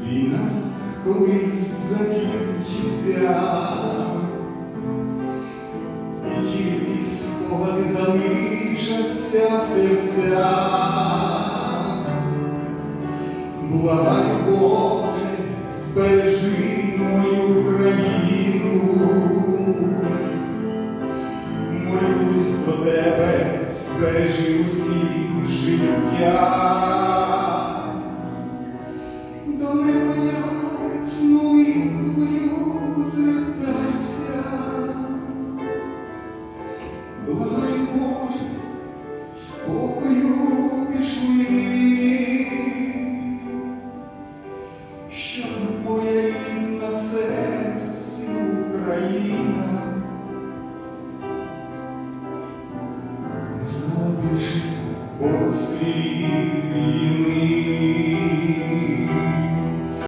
Війна колись закінчиться, і тільки спогади залишаться в серцях. Благай Боже, збережи мою країну, молюсь до тебе, збережи усім життя до мене смолитвою звертайся, благай Боже, спокою пішли, щоб моя рідна серці Україна не знала більше Бог свій.